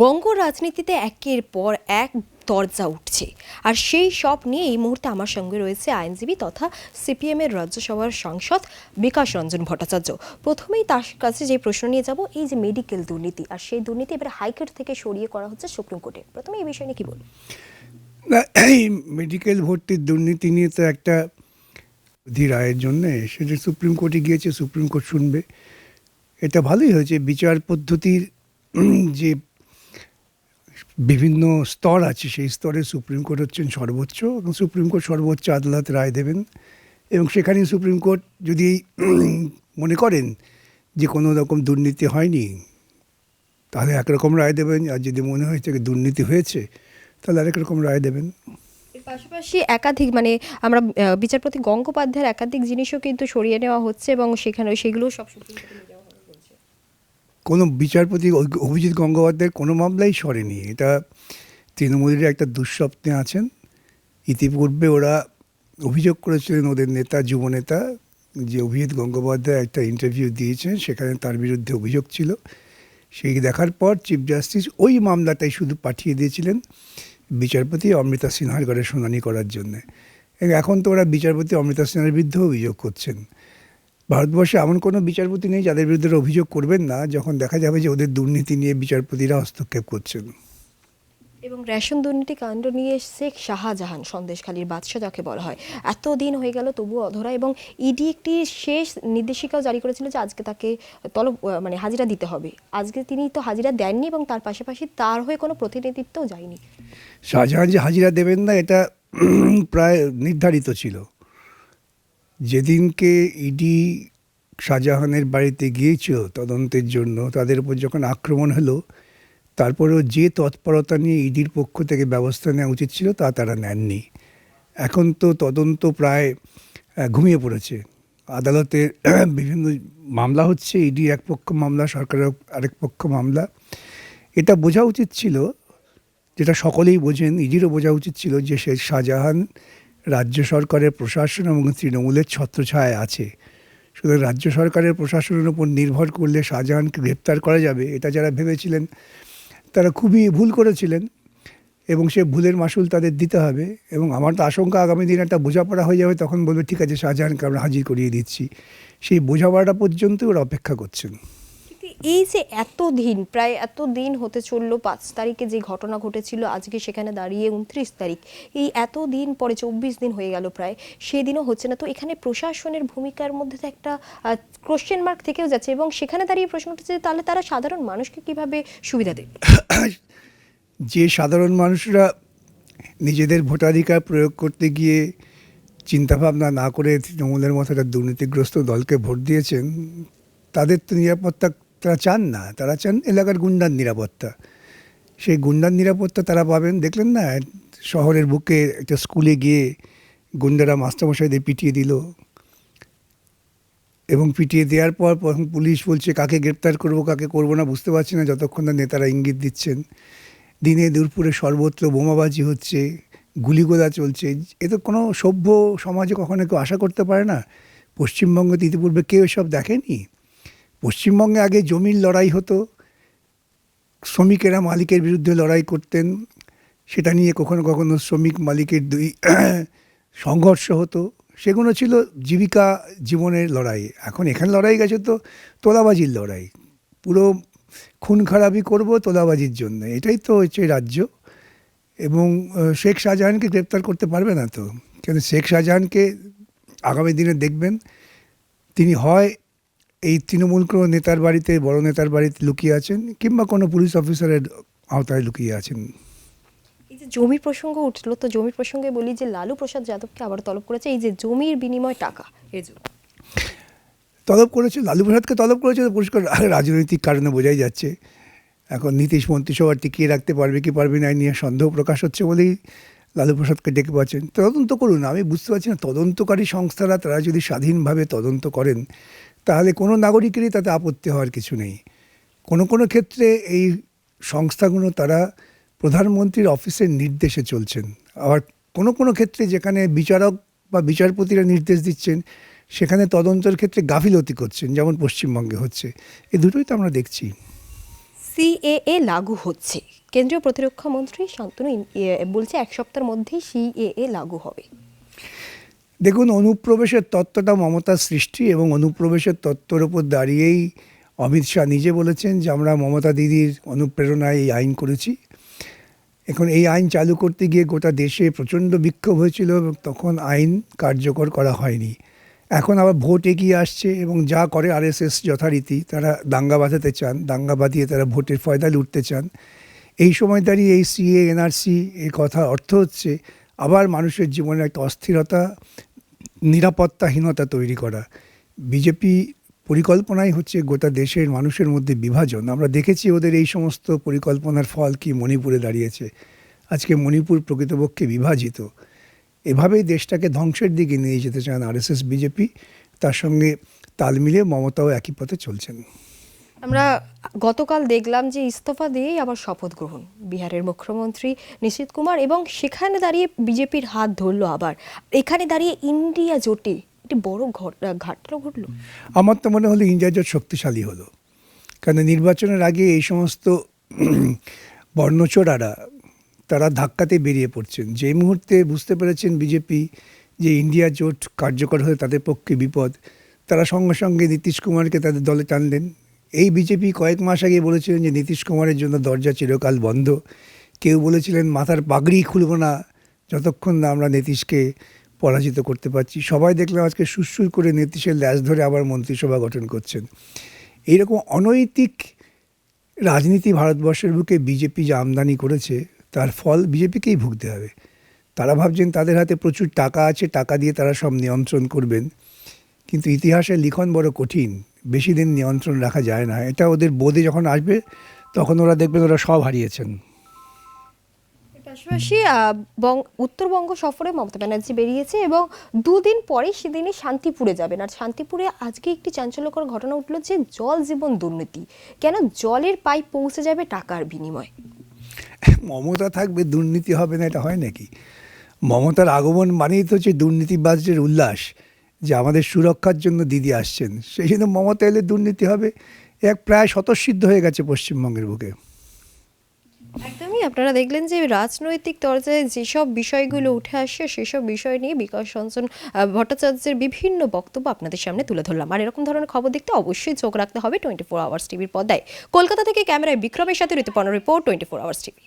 বঙ্গ রাজনীতিতে একের পর এক দরজা উঠছে। আর সেই সব নিয়ে এই মুহূর্তে আমার সঙ্গে রয়েছে আইনজীবী তথা সিপিএমের রাজ্যসভার সাংসদ বিকাশ রঞ্জন ভট্টাচার্য। প্রথমেই তার কাছে যে প্রশ্ন নিয়ে যাব, এই যে মেডিকেল দুর্নীতি আর সেই দুর্নীতি এবার হাইকোর্ট থেকে সরিয়ে করা হচ্ছে সুপ্রিম কোর্টে। প্রথমে এই বিষয় নিয়ে কি বলুন এই মেডিকেল ভর্তির দুর্নীতি নিয়ে তো একটা অধি রায়ের জন্যে সেটা সুপ্রিম কোর্টে গিয়েছে, সুপ্রিম কোর্ট শুনবে। এটা ভালোই হয়েছে। বিচার পদ্ধতির যে বিভিন্ন স্তর আছে, সেই স্তরে সুপ্রিম কোর্ট হচ্ছেন সর্বোচ্চ এবং সুপ্রিম কোর্ট সর্বোচ্চ আদালত রায় দেবেন এবং সেখানে সুপ্রিম কোর্ট যদি মনে করেন যে কোনো রকম দুর্নীতি হয়নি, তাহলে একরকম রায় দেবেন, আর যদি মনে হয়েছে দুর্নীতি হয়েছে, তাহলে আরেক রকম রায় দেবেন। পাশাপাশি একাধিক মানে আমরা বিচারপতি গঙ্গোপাধ্যায়ের একাধিক জিনিসও কিন্তু সরিয়ে নেওয়া হচ্ছে এবং সেখানে সেগুলো সব সুপ্রিম কোর্টে নিয়ে যাওয়া হবে বলছে। কোনো বিচারপতি অভিজিৎ গঙ্গোপাধ্যায়ের কোনো মামলাই সরেনি। এটা তৃণমূলের একটা দুঃস্বপ্নে আছেন। ইতিপূর্বে ওরা অভিযোগ করেছিলেন ওদের নেতা যুবনেতা যে অভিজিৎ গঙ্গোপাধ্যায় একটা ইন্টারভিউ দিয়েছেন, সেখানে তার বিরুদ্ধে অভিযোগ ছিল। সেই দেখার পর চিফ জাস্টিস ওই মামলাটাই শুধু পাঠিয়ে দিয়েছিলেন বিচারপতি অমৃতা সিনহার ঘরে শুনানি করার জন্যে। এখন তো ওরা বিচারপতি অমৃতা সিনহার বিরুদ্ধেও অভিযোগ করছেন। ভারতবর্ষে এমন কোনো বিচারপতি নেই যাদের বিরুদ্ধে অভিযোগ করবেন না যখন দেখা যাবে যে ওদের দুর্নীতি নিয়ে বিচারপতিরা হস্তক্ষেপ করছেন। এবং রেশন দুর্নীতি কাণ্ড নিয়ে শেখ শাহজাহান সন্দেশখালীর বাদশাহ যাকে বলা হয়। এত দিন হয়ে গেল তবু অধরা এবং ইডি একটি শেষ নির্দেশিকাও জারি করেছিল যে আজকে তাকে তলব মানে হাজিরা দিতে হবে। আজকে তিনি তো হাজিরা দেননি এবং তার পাশাপাশি তার হয়ে কোনো প্রতিনিধিত্বও যায়নি। শাহজাহান যে হাজিরা দেবেন না এটা প্রায় নির্ধারিত ছিল। যেদিনকে ইডি শাহজাহানের বাড়িতে গিয়েছিল তদন্তের জন্য, তাদের উপর যখন আক্রমণ হলো, তারপরেও যে তৎপরতা নিয়ে ইডির পক্ষ থেকে ব্যবস্থা নেওয়া উচিত ছিল তা তারা নেননি। এখন তো তদন্ত প্রায় ঘুমিয়ে পড়েছে। আদালতে বিভিন্ন মামলা হচ্ছে, ইডি এক পক্ষ মামলা, সরকারের আরেক পক্ষ মামলা। এটা বোঝা উচিত ছিল, যেটা সকলেই বোঝেন, ইডিরও বোঝা উচিত ছিল যে সে শাহজাহান রাজ্য সরকারের প্রশাসন এবং তৃণমূলের ছত্রছায়ায় আছে। সুতরাং রাজ্য সরকারের প্রশাসনের উপর নির্ভর করলে শাহজাহানকে গ্রেপ্তার করা যাবে, এটা যারা ভেবেছিলেন, তারা খুবই ভুল করেছিলেন এবং সে ভুলের মাসুল তাদের দিতে হবে এবং আমার তো আশঙ্কা আগামী দিন একটা বোঝাপড়া হয়ে যাবে, তখন বলবে, ঠিক আছে, শাহজাহানকে আমরা হাজির করিয়ে দিচ্ছি। সেই বোঝাপড়াটা পর্যন্ত ওরা অপেক্ষা করছেন। এই যে এত দিন প্রায় এত দিন হতে চলল পাঁচ তারিখে যে ঘটনা ঘটেছিল, আজকে সেখানে দাঁড়িয়ে উনত্রিশ তারিখ। এই এত দিন পরে চব্বিশ দিন হয়ে গেল প্রায় সেই দিনও হচ্ছে না। তো এখানে প্রশাসনের ভূমিকার মধ্যে তো একটা কোশ্চেন মার্ক থেকেও যাচ্ছে এবং সেখানে দাঁড়িয়ে প্রশ্ন উঠছে তাহলে তারা সাধারণ মানুষকে কীভাবে সুবিধা দেবে? যে সাধারণ মানুষরা নিজেদের ভোটাধিকার প্রয়োগ করতে গিয়ে চিন্তাভাবনা না করে তৃণমূলের মতো একটা দুর্নীতিগ্রস্ত দলকে ভোট দিয়েছেন, তাদের তো নিরাপত্তা তারা চান না। তারা চান এলাকার গুন্ডার নিরাপত্তা। সেই গুন্ডার নিরাপত্তা তারা পাবেন। দেখলেন না, শহরের বুকে একটা স্কুলে গিয়ে গুন্ডারা মাস্টারমশাইদের পিটিয়ে দিল। এবং পিটিয়ে দেওয়ার পর প্রথম পুলিশ বলছে, কাকে গ্রেপ্তার করব, কাকে করব না, বুঝতে পারছি না। যতক্ষণ না নেতারা ইঙ্গিত দিচ্ছেন। দিনে দুপুরে সর্বত্র বোমাবাজি হচ্ছে, গুলিগোলা চলছে। এ তো কোনো সভ্য সমাজে কখনো কেউ আশা করতে পারে না। পশ্চিমবঙ্গে তো ইতিপূর্বে কেউ এসব দেখেনি। পশ্চিমবঙ্গে আগে জমির লড়াই হতো, শ্রমিকেরা মালিকের বিরুদ্ধে লড়াই করতেন, সেটা নিয়ে কখনো কখনো শ্রমিক মালিকের দুই সংঘর্ষ হতো। সেগুলো ছিল জীবিকা জীবনের লড়াই। এখন এখানে লড়াই গেছে তো তোলাবাজির লড়াই। পুরো খুন খারাপি করব তোলাবাজির জন্য। এটাই তো হচ্ছে রাজ্য। এবং শেখ শাহজাহানকে গ্রেপ্তার করতে পারবে না তো। কেন শেখ শাহজাহানকে আগামী দিনে দেখবেন, তিনি হয় এই তৃণমূল কোনো নেতার বাড়িতে বড় নেতার বাড়িতে লুকিয়ে আছেন কিংবা কোনো পুলিশ অফিসারের আওতায় লুকিয়ে আছেন? এই যে জমির প্রসঙ্গ উঠল তো জমির প্রসঙ্গে বলি যে লালু প্রসাদ যাদবকে আবার তলব করেছে এই যে জমির বিনিময় টাকা এর জন্য তলব করেছে লালু প্রসাদকে তলব করেছে পরিষ্কার রাজনৈতিক কারণে বোঝাই যাচ্ছে। এখন নীতিশ মন্ত্রিসভা টিকিয়ে রাখতে পারবে কি পারবে না নিয়ে সন্দেহ প্রকাশ হচ্ছে বলেই লালু প্রসাদকে ডেকে পাচ্ছেন। তদন্ত করুন আমি বুঝতে পারছি না তদন্তকারী সংস্থারা তারা যদি স্বাধীনভাবে তদন্ত করেন তাহলে কোনো নাগরিকেরই তাতে আপত্তি হওয়ার কিছু নেই। কোনো কোনো ক্ষেত্রে এই সংস্থাগুলো তারা প্রধানমন্ত্রীর অফিসের নির্দেশে চলছেন। আবার কোনো কোনো ক্ষেত্রে যেখানে বিচারক বা বিচারপতিরা নির্দেশ দিচ্ছেন সেখানে তদন্তের ক্ষেত্রে গাফিলতি করছেন যেমন পশ্চিমবঙ্গে হচ্ছে। এই দুটোই তো আমরা দেখছি। সিএএ লাগু হচ্ছে। কেন্দ্রীয় প্রতিরক্ষা মন্ত্রী শান্তনু এ, বলছে এক সপ্তাহের মধ্যেই সিএএ লাগু হবে। দেখুন, অনুপ্রবেশের তত্ত্বটা মমতার সৃষ্টি এবং অনুপ্রবেশের তত্ত্বের উপর দাঁড়িয়েই অমিত শাহ নিজে বলেছেন যে, আমরা মমতা দিদির অনুপ্রেরণায় এই আইন করেছি। এখন এই আইন চালু করতে গিয়ে গোটা দেশে প্রচণ্ড বিক্ষোভ হয়েছিল এবং তখন আইন কার্যকর করা হয়নি। এখন আবার ভোট এগিয়ে আসছে এবং যা করে আরএসএস যথারীতি, তারা দাঙ্গা বাঁধাতে চান, দাঙ্গা বাঁধিয়ে তারা ভোটের ফয়দা লুটতে চান। এই সময় দাঁড়িয়ে এই সিএ, এনআরসি এর কথা অর্থ হচ্ছে, আবার মানুষের জীবনে একটা অস্থিরতা নিরাপত্তাহীনতা তৈরি করা। বিজেপি পরিকল্পনাই হচ্ছে গোটা দেশের মানুষের মধ্যে বিভাজন। আমরা দেখেছি ওদের এই সমস্ত পরিকল্পনার ফল কি মণিপুরে দাঁড়িয়েছে। আজকে মণিপুর প্রকৃতপক্ষে বিভাজিত। এভাবেই দেশটাকে ধ্বংসের দিকে নিয়ে যেতে চান আরএসএস, বিজেপি। তার সঙ্গে তাল মিলিয়ে মমতাও একই পথে চলছেন। আমরা গতকাল দেখলাম যে ইস্তফা দিয়েই আবার শপথ গ্রহণ। বিহারের মুখ্যমন্ত্রী নিশীত কুমার এবং সেখানে দাঁড়িয়ে বিজেপির হাত ধরলো আবার। এখানে দাঁড়িয়ে ইন্ডিয়া জোটে একটি বড় ঘট- ঘাটলো ঘটলো। আমার তো মনে হলো ইন্ডিয়া জোট শক্তিশালী হলো। কারণ নির্বাচনের আগে এই সমস্ত বর্ণচোরারা, তারা ধাক্কাতে বেরিয়ে পড়ছেন। যে মুহূর্তে বুঝতে পেরেছেন বিজেপি যে ইন্ডিয়া জোট কার্যকর হয়ে তাদের পক্ষে বিপদ, তারা সঙ্গে সঙ্গে নীতিশ কুমারকে তাদের দলে টানলেন। এই বিজেপি কয়েক মাস আগে বলেছিলেন যে নীতিশ কুমারের জন্য দরজা চিরকাল বন্ধ। কেউ বলেছিলেন, মাথার পাগড়ি খুলব না, যতক্ষণ না আমরা নীতিশকে পরাজিত করতে পারছি। সবাই দেখলাম আজকে সুরসুর করে নীতিশের ল্যাজ ধরে আবার মন্ত্রিসভা গঠন করছেন। এইরকম অনৈতিক রাজনীতি ভারতবর্ষের বুকে বিজেপি যে আমদানি করেছে, তার ফল বিজেপিকেই ভুগতে হবে। তারা ভাবছেন তাদের হাতে প্রচুর টাকা আছে, টাকা দিয়ে তারা সব নিয়ন্ত্রণ করবেন। কিন্তু ইতিহাসের লিখন বড় কঠিন। বেশি দিন নিয়ন্ত্রণ রাখা যায় না। এটা ওদের বোধে যখন আসবে তখন ওরা দেখবেন ওরা সব হারিয়েছেন। পাশাপাশি বং- উত্তরবঙ্গ সফরে মমতা ব্যানার্জি বেরিয়েছে এবং দুদিন পরে সেদিনে শান্তিপুরে যাবেন। আর শান্তিপুরে আজকে একটি চাঞ্চল্যকর ঘটনা উঠল যে জল জীবন দুর্নীতি। কেন জলের পাইপ পৌঁছে যাবে টাকার বিনিময়? মমতা থাকবে দুর্নীতি হবে না এটা হয় নাকি? মমতার আগমন মানেই তো হচ্ছে দুর্নীতিবাজদের উল্লাস। যে আমাদের সুরক্ষার জন্য দিদি আসছেন। সেই জন্য মমতা এলে দুর্নীতি হবে। এক প্রায় স্বতঃসিদ্ধ হয়ে গেছে পশ্চিমবঙ্গের বুকে। একদমই। আপনারা দেখলেন যে রাজনৈতিক দরজায় যেসব বিষয়গুলো উঠে আসে সেসব বিষয় নিয়ে বিকাশ রঞ্জন ভট্টাচার্যের বিভিন্ন বক্তব্য আপনাদের সামনে তুলে ধরলাম। আর এরকম ধরনের খবর দেখতে অবশ্যই চোখ রাখতে হবে টোয়েন্টি ফোর আওয়ার্স টিভির পর্দায়। কলকাতা থেকে ক্যামেরায় বিক্রমের সাথে Rituparna report twenty four hours TV.